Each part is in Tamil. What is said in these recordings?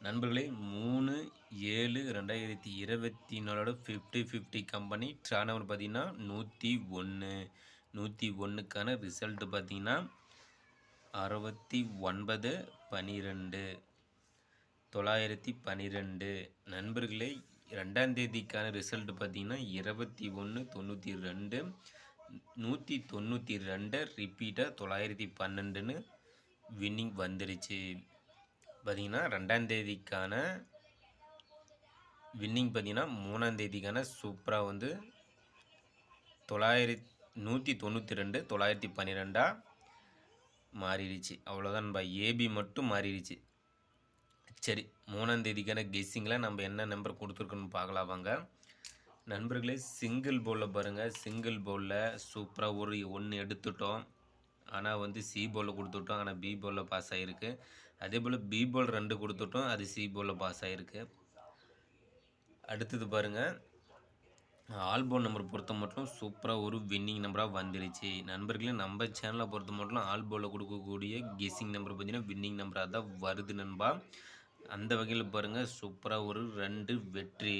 நண்பர்களே மூணு ஏழு ரெண்டாயிரத்தி இருபத்தி நாலோட fifty fifty company draw number பார்த்தீங்கன்னா நூற்றி ஒன்று நூற்றி ஒன்றுக்கான ரிசல்ட்டு பார்த்தீங்கன்னா அறுபத்தி ஒன்பது பன்னிரெண்டு தொள்ளாயிரத்தி பன்னிரெண்டு நண்பர்களே ரெண்டாம் தேதிக்கான ரிசல்ட் பார்த்தீங்கன்னா இருபத்தி ஒன்று தொண்ணூற்றி ரெண்டு. நூற்றி தொண்ணூற்றி ரெண்டு ரிப்பீட்டாக தொள்ளாயிரத்தி பன்னெண்டுன்னு வின்னிங் வந்துருச்சு. பார்த்தீங்கன்னா ரெண்டாந்தேதிக்கான வின்னிங் பார்த்தீங்கன்னா மூணாந்தேதிக்கான சூப்பராக வந்து தொள்ளாயிரத்தி நூற்றி தொண்ணூற்றி ரெண்டு தொள்ளாயிரத்தி பன்னிரெண்டாக மாறிடுச்சு. அவ்வளோதான் நம்ம ஏபி மட்டும் மாறிடுச்சு. சரி மூணாந்தேதிக்கான கெஸ்ஸிங்கில் நம்ம என்ன நம்பர் கொடுத்துருக்கோன்னு பார்க்கலாம் வாங்க. நண்பர்களே சிங்கிள் பவுலில் பாருங்கள் சிங்கிள் பவுலில் சூப்பராக ஒரு ஒன்று எடுத்துட்டோம். ஆனால் வந்து சி போலில் கொடுத்துட்டோம். ஆனால் பி போலில் பாஸ் ஆகிருக்கு அதே போல் பி போல் ரெண்டு கொடுத்துட்டோம். அது சி போலில் பாஸ் ஆகிருக்கு அடுத்தது பாருங்கள் ஆல்போன் நம்பர் பொறுத்த மட்டும் சூப்பராக ஒரு வின்னிங் நம்பராக வந்துருச்சு. நண்பர்களே நம்ம சேனலை பொறுத்த மட்டும் ஆல்போவில் கொடுக்கக்கூடிய கெஸ்ஸிங் நம்பர் பார்த்தீங்கன்னா வின்னிங் நம்பராக தான் வருது நண்பா. அந்த வகையில் பாருங்கள் சூப்பராக ஒரு ரெண்டு வெற்றி.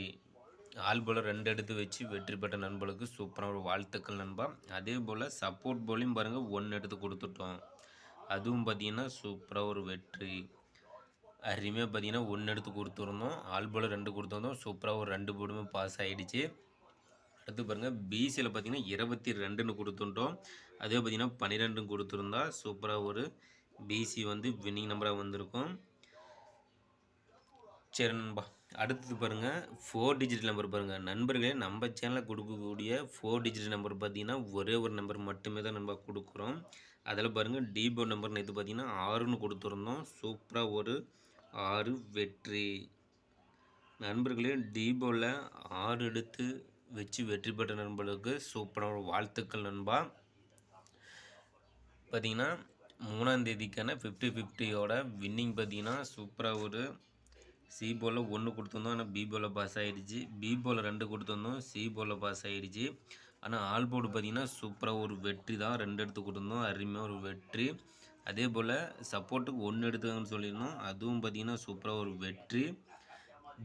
ஆல்போல ரெண்டு எடுத்து வச்சு வெற்றி பெற்ற நண்பர்களுக்கு சூப்பராக ஒரு வாழ்த்துக்கள் நண்பா. அதே போல் சப்போர்ட் போலையும் பாருங்கள் ஒன்று எடுத்து கொடுத்துட்டோம். அதுவும் பார்த்தீங்கன்னா சூப்பராக ஒரு வெற்றி. அருமையாக பார்த்தீங்கன்னா ஒன்று எடுத்து கொடுத்துருந்தோம். ஆல்போல ரெண்டு கொடுத்துருந்தோம். சூப்பராக ஒரு ரெண்டு போடுமே பாஸ் ஆகிடுச்சு அடுத்து பாருங்கள் பிசியில் பார்த்தீங்கன்னா இருபத்தி ரெண்டுன்னு கொடுத்துட்டோம். அதே பார்த்தீங்கன்னா பன்னிரெண்டுன்னு கொடுத்துருந்தா சூப்பராக ஒரு பிசி வந்து வின்னிங் நம்பராக வந்திருக்கும். சரி நண்பா. அடுத்தது பாருங்கள் ஃபோர் டிஜிட் நம்பர் பாருங்கள் நண்பர்களே நம்ம சேனலில் கொடுக்கக்கூடிய ஃபோர் டிஜிட் நம்பர் பார்த்தீங்கன்னா ஒரே ஒரு நம்பர் மட்டுமே தான் நம்ம கொடுக்குறோம். அதில் பாருங்கள் டிபோ நம்பர் நேற்று பார்த்திங்கன்னா ஆறுன்னு கொடுத்துருந்தோம். சூப்பராக ஒரு ஆறு வெற்றி. நண்பர்களே டிபோவில் ஆறு எடுத்து வச்சு வெற்றி பெற்ற நண்பர்களுக்கு சூப்பராக ஒரு வாழ்த்துக்கள் நண்பா. பார்த்தீங்கன்னா மூணாந்தேதிக்கான ஃபிஃப்டி ஃபிஃப்டியோட வின்னிங் பார்த்தீங்கன்னா சூப்பராக ஒரு சி போல் ஒன்று கொடுத்துருந்தோம் ஆனால் பி போல் பாஸ் ஆகிடுச்சு பி போல் ரெண்டு கொடுத்துருந்தோம் சி போல் பாஸ் ஆகிடுச்சு ஆனால் ஆல் போர்டு பார்த்திங்கன்னா சூப்பராக ஒரு வெற்றி தான். ரெண்டு எடுத்து கொடுத்துருந்தோம் அருமையாக ஒரு வெற்றி. அதே போல் சப்போர்ட்டுக்கு ஒன்று எடுத்துக்காங்கன்னு சொல்லியிருந்தோம் அதுவும் பார்த்திங்கன்னா சூப்பராக ஒரு வெற்றி.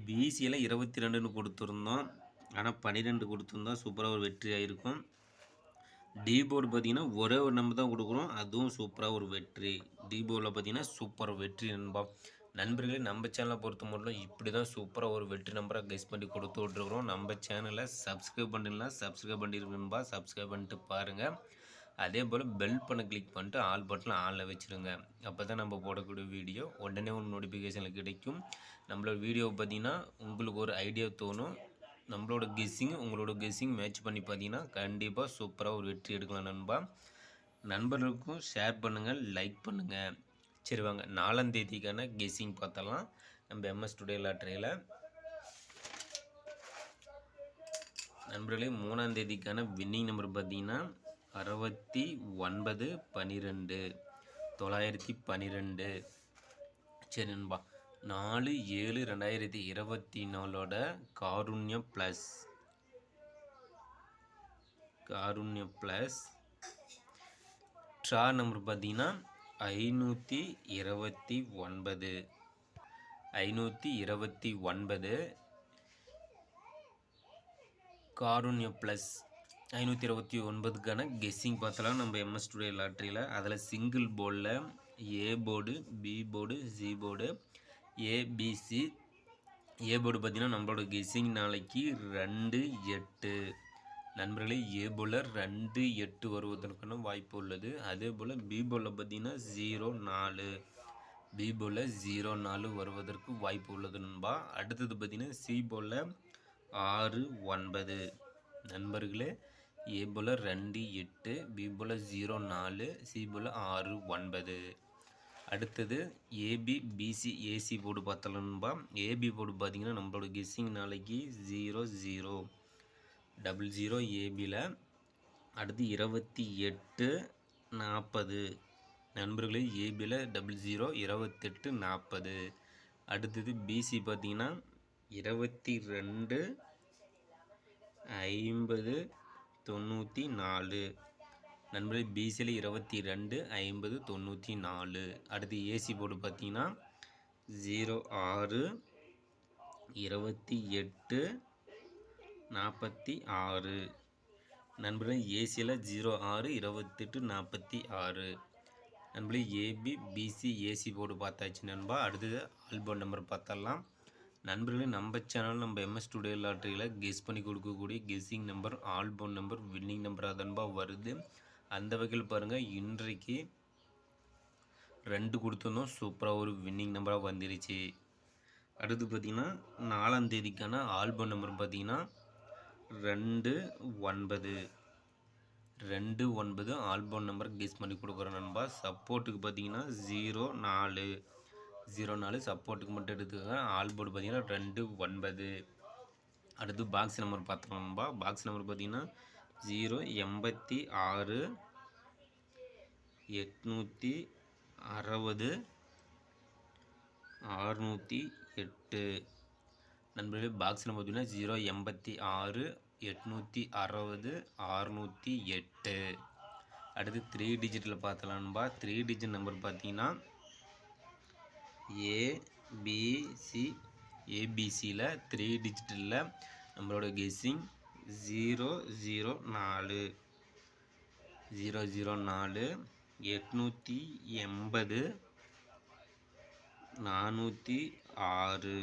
பிசியில் இருபத்தி ரெண்டுன்னு கொடுத்துருந்தோம் ஆனால் பன்னிரெண்டு கொடுத்துருந்தோம் சூப்பராக ஒரு வெற்றி ஆகிருக்கும் டி போர்டு பார்த்தீங்கன்னா ஒரே ஒரு நம்பர் தான் கொடுக்குறோம் அதுவும் சூப்பராக ஒரு வெற்றி. டி போர்டில் பார்த்தீங்கன்னா சூப்பர் வெற்றி நண்பா. நண்பர்களே நம்ம சேனலை பொறுத்த மட்டும் இப்படி தான் சூப்பராக ஒரு வெற்றி நம்பராக கெஸ் பண்ணி கொடுத்து விட்ருக்குறோம் நம்ம சேனலை சப்ஸ்கிரைப் பண்ணிடலாம். சப்ஸ்கிரைப் பண்ணிருக்கணும்பா சப்ஸ்கிரைப் பண்ணிட்டு பாருங்கள் அதே போல் பெல் பண்ண கிளிக் பண்ணிட்டு ஆல் பட்டனில் ஆனில் வச்சுருங்க. அப்போ தான் நம்ம போடக்கூடிய வீடியோ உடனே ஒரு நோட்டிஃபிகேஷனில் கிடைக்கும். நம்மளோட வீடியோ பார்த்திங்கன்னா உங்களுக்கு ஒரு ஐடியா தோணும். நம்மளோட கெஸ்ஸிங் உங்களோட கெஸ்ஸிங் மேட்ச் பண்ணி பார்த்தீங்கன்னா கண்டிப்பாக சூப்பராக ஒரு வெற்றி எடுக்கலாம் நண்பா. நண்பர்களுக்கும் ஷேர் பண்ணுங்கள் லைக் பண்ணுங்கள் சரி வாங்க நாலாம் தேதிக்கான கெஸ்ஸிங் பார்த்தலாம் நம்ம எம்எஸ் டுடே லாட்ரியில் நண்பர்களே மூணாம் தேதிக்கான வின்னிங் நம்பர் பார்த்தீங்கன்னா அறுபத்தி ஒன்பது பன்னிரெண்டு தொள்ளாயிரத்தி பன்னிரெண்டு சரி நண்பா நாலு ஏழு ரெண்டாயிரத்தி இருபத்தி நாலோட காருண்ய ப்ளஸ் காருண்ய ப்ளஸ் ட்ரா நம்பர் பார்த்தீங்கன்னா ஐநூற்றி இருபத்தி ஒன்பது. ஐநூற்றி இருபத்தி ஒன்பது. காருண்ய ப்ளஸ் ஐநூற்றி இருபத்தி ஒன்பதுக்கான கெஸ்ஸிங் பார்த்தலாம் நம்ம எம்எஸ் டுடே லாட்ரியில் அதில் சிங்கிள் போர்டில் A board B board C board ABC A board பார்த்திங்கன்னா நம்மளோட கெஸ்ஸிங் நாளைக்கு ரெண்டு எட்டு. நண்பர்களே ஏ போலில் ரெண்டு எட்டு வருவதற்கான வாய்ப்பு உள்ளது. அதே போல் பி போலில் பார்த்தீங்கன்னா ஜீரோ நாலு. பி போலில் ஜீரோ நாலு வருவதற்கு வாய்ப்பு உள்ளது நண்பா. அடுத்தது பார்த்திங்கன்னா சி போலில் ஆறு ஒன்பது. நண்பர்களே ஏ போல் ரெண்டு எட்டு பி போல் ஜீரோ நாலு சி போல் ஆறு ஒன்பது. அடுத்தது ஏபி பிசி ஏசி போர்டு பார்த்தலன்பா ஏபி போர்டு பார்த்தீங்கன்னா நம்மளோட கெஸ்ஸிங் நாளைக்கு ஜீரோ ஜீரோ டபுள் ஜீரோ ஏபியில் அடுத்து இருபத்தி எட்டு நாற்பது. நண்பர்களே ஏபியில் டபுள் ஜீரோ இருபத்தெட்டு நாற்பது. அடுத்தது பிசி பார்த்தீங்கன்னா இருபத்தி ரெண்டு ஐம்பது தொண்ணூற்றி நாலு. நண்பர்களே பிசியில் இருபத்தி ரெண்டு ஐம்பது தொண்ணூற்றி நாலு. அடுத்து ஏசி போர்டு பார்த்தீங்கன்னா ஜீரோ ஆறு இருபத்தி எட்டு நாற்பத்தி ஆறு. நண்பர்களே ஏசியில் ஜீரோ ஆறு இருபத்தெட்டு நாற்பத்தி ஆறு. நண்பர்களே ஏபி பிசி ஏசி போர்டு பார்த்தாச்சு நண்பா. அடுத்தது ஆல்பம் நம்பர் பார்த்தரலாம் நண்பர்களே நம்ம சேனல் நம்ம எம்எஸ் ஸ்டுடியோ லாட்டரியில் கெஸ் பண்ணி கொடுக்கக்கூடிய guessing number album number winning number அதன்பா வருது. அந்த வகையில் பாருங்கள் இன்றைக்கு ரெண்டு கொடுத்துருந்தோம். சூப்பராக ஒரு வின்னிங் நம்பராக வந்துருச்சு. அடுத்து பார்த்திங்கன்னா நாலாம் தேதிக்கான ஆல்பம் நம்பர் பார்த்திங்கன்னா ரெண்டு ஒன்பது. ரெண்டு ஒன்பது ஆல்பம் நம்பர் கெஸ் பண்ணி கொடுக்குறோம் நண்பா. சப்போர்ட்டுக்கு பார்த்தீங்கன்னா ஜீரோ நாலு. ஜீரோ நாலு சப்போர்ட்டுக்கு மட்டும் எடுத்துக்கோங்க. ஆல்போர்டு பார்த்தீங்கன்னா ரெண்டு ஒன்பது. அடுத்து பாக்ஸ் நம்பர் பார்த்தோம் நண்பா. பாக்ஸ் நம்பர் பார்த்தீங்கன்னா ஜீரோ எண்பத்தி ஆறு எட்நூற்றி அறுபது அறுநூற்றி எட்டு. நண்பர்களே பாக்ஸ் நம்பர் பார்த்தீங்கன்னா ஜீரோ எண்பத்தி ஆறு எட்நூற்றி அறுபது அறுநூற்றி எட்டு. அடுத்து த்ரீ டிஜிட்டில் பார்த்தலான்பா த்ரீ டிஜிட் நம்பர் பார்த்தீங்கன்னா ஏபிசி ஏபிசியில் த்ரீ டிஜிட்டலில் நம்மளோட கெஸ்ஸிங் ஜீரோ ஜீரோ நாலு. ஜீரோ ஜீரோ நாலு எட்நூற்றி எண்பது நானூற்றி ஆறு.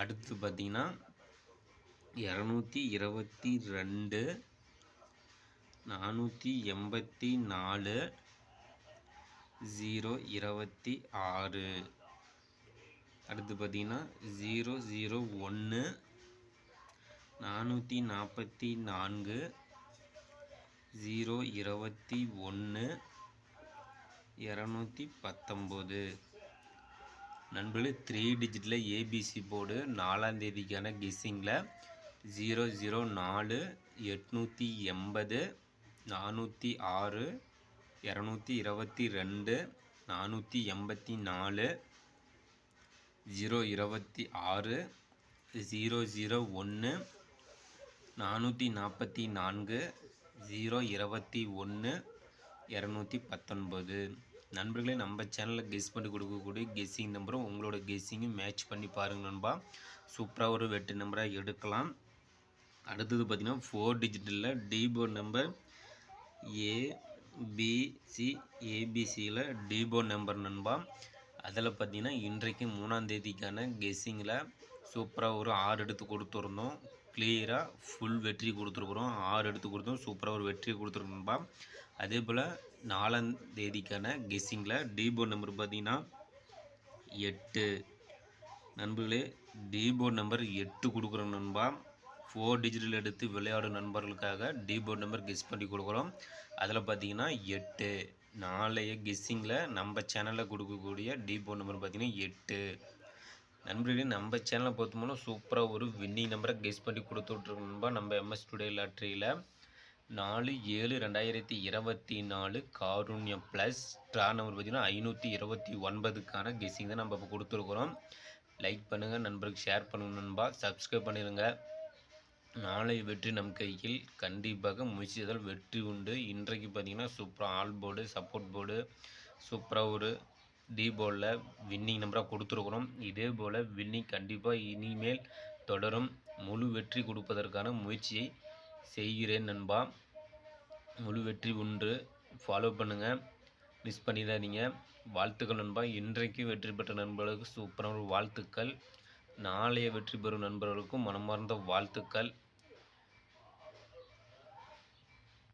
அடுத்து பார்த்தீங்கன்னா இரநூத்தி இருபத்தி ரெண்டு நானூற்றி எண்பத்தி நாலு ஜீரோ இருபத்தி ஆறு. அடுத்து பார்த்தீங்கன்னா ஜீரோ ஜீரோ ஒன்று நானூற்றி நாற்பத்தி நான்கு ஜீரோ இருபத்தி ஒன்று இரநூத்தி பத்தொம்போது. நண்பர்களே த்ரீ டிஜிட்டில் ஏபிசி போர்டு நாலாம் தேதிக்கான கெஸ்ஸிங்கில் ஜீரோ ஜீரோ நாலு எட்நூற்றி எண்பது நானூற்றி ஆறு இரநூத்தி இருபத்தி ரெண்டு நானூற்றி எண்பத்தி நாலு ஜீரோ இருபத்தி ஆறு ஜீரோ ஜீரோ ஒன்று நானூற்றி நாற்பத்தி நான்கு ஜீரோ இருபத்தி ஒன்று இரநூத்தி பத்தொன்பது. நண்பர்களே நம்ம சேனலில் கெஸ் பண்ணி கொடுக்கக்கூடிய கெஸ்ஸிங் நம்பரும் உங்களோட கெஸ்ஸிங்கும் மேட்ச் பண்ணி பாருங்கள் நண்பா. சூப்பராக ஒரு வெட்டு நம்பராக எடுக்கலாம். அடுத்தது பார்த்திங்கன்னா ஃபோர் டிஜிட்டலில் டிபோர்ட் நம்பர் ஏபிசி ஏபிசியில் டிபோர்ட் நம்பர் நண்பா. அதில் பார்த்தீங்கன்னா இன்றைக்கு மூணாம் தேதிக்கான கெஸ்ஸிங்கில் சூப்பராக ஒரு ஆறு எடுத்து கொடுத்துருந்தோம். கிளியராக ஃபுல் வெற்றி கொடுத்துருக்குறோம். ஆறு எடுத்து கொடுத்தோம். சூப்பராக ஒரு வெற்றி கொடுத்துருக்கோம்பா அதே போல் நாலாம் தேதிக்கான கெஸ்ஸிங்கில் டிபோர்ட் நம்பர் பார்த்தீங்கன்னா எட்டு. நண்பர்களே டிபோர்ட் நம்பர் எட்டு கொடுக்குறோம் நண்பா. ஃபோர் டிஜிட்டல் எடுத்து விளையாடும் நண்பர்களுக்காக டிபோர்ட் நம்பர் கெஸ் பண்ணி கொடுக்குறோம். அதில் பார்த்தீங்கன்னா எட்டு. நாளைய கெஸ்ஸிங்கில் நம்ம சேனலில் கொடுக்கக்கூடிய டிபோர்ட் நம்பர் பார்த்தீங்கன்னா எட்டு. நண்பர்களே நம்ம சேனலை பொறுத்தமோனா சூப்பராக ஒரு வின்னிங் நம்பரை கெஸ் பண்ணி கொடுத்துட்ருக்கோம் நண்பா. நம்ம எம்எஸ் டுடே லாட்ரியில் நாலு ஏழு ரெண்டாயிரத்தி இருபத்தி நாலு காருண்யம் ப்ளஸ் ட்ரா நம்பர் பார்த்தீங்கன்னா ஐநூற்றி இருபத்தி ஒன்பதுக்கான கெஸ்ஸிங் தான் நம்ம இப்போ கொடுத்துருக்குறோம். லைக் பண்ணுங்கள் நண்பருக்கு ஷேர் பண்ணுங்க நண்பா. சப்ஸ்கிரைப் பண்ணிடுங்க நாளை வெற்றி நம் கையில். கண்டிப்பாக முயற்சிதால் வெற்றி உண்டு. இன்றைக்கு பார்த்தீங்கன்னா சூப்பராக ஆல் போர்டு சப்போர்ட் போர்டு சூப்பராக ஒரு டி போர்டில் வின்னிங் நம்பராக கொடுத்துருக்குறோம். இதே போல் வின்னிங் கண்டிப்பாக இனிமேல் தொடரும். முழு வெற்றி கொடுப்பதற்கான முயற்சியை செய்கிறேன் நண்பா. முழு வெற்றி ஒன்று. ஃபாலோ பண்ணுங்கள் மிஸ் பண்ணிடாதீங்க. வாழ்த்துக்கள் நண்பா. இன்றைக்கு வெற்றி பெற்ற நண்பர்களுக்கு சூப்பரான ஒரு வாழ்த்துக்கள். நாளைய வெற்றி பெறும் நண்பர்களுக்கும் மனமார்ந்த வாழ்த்துக்கள்.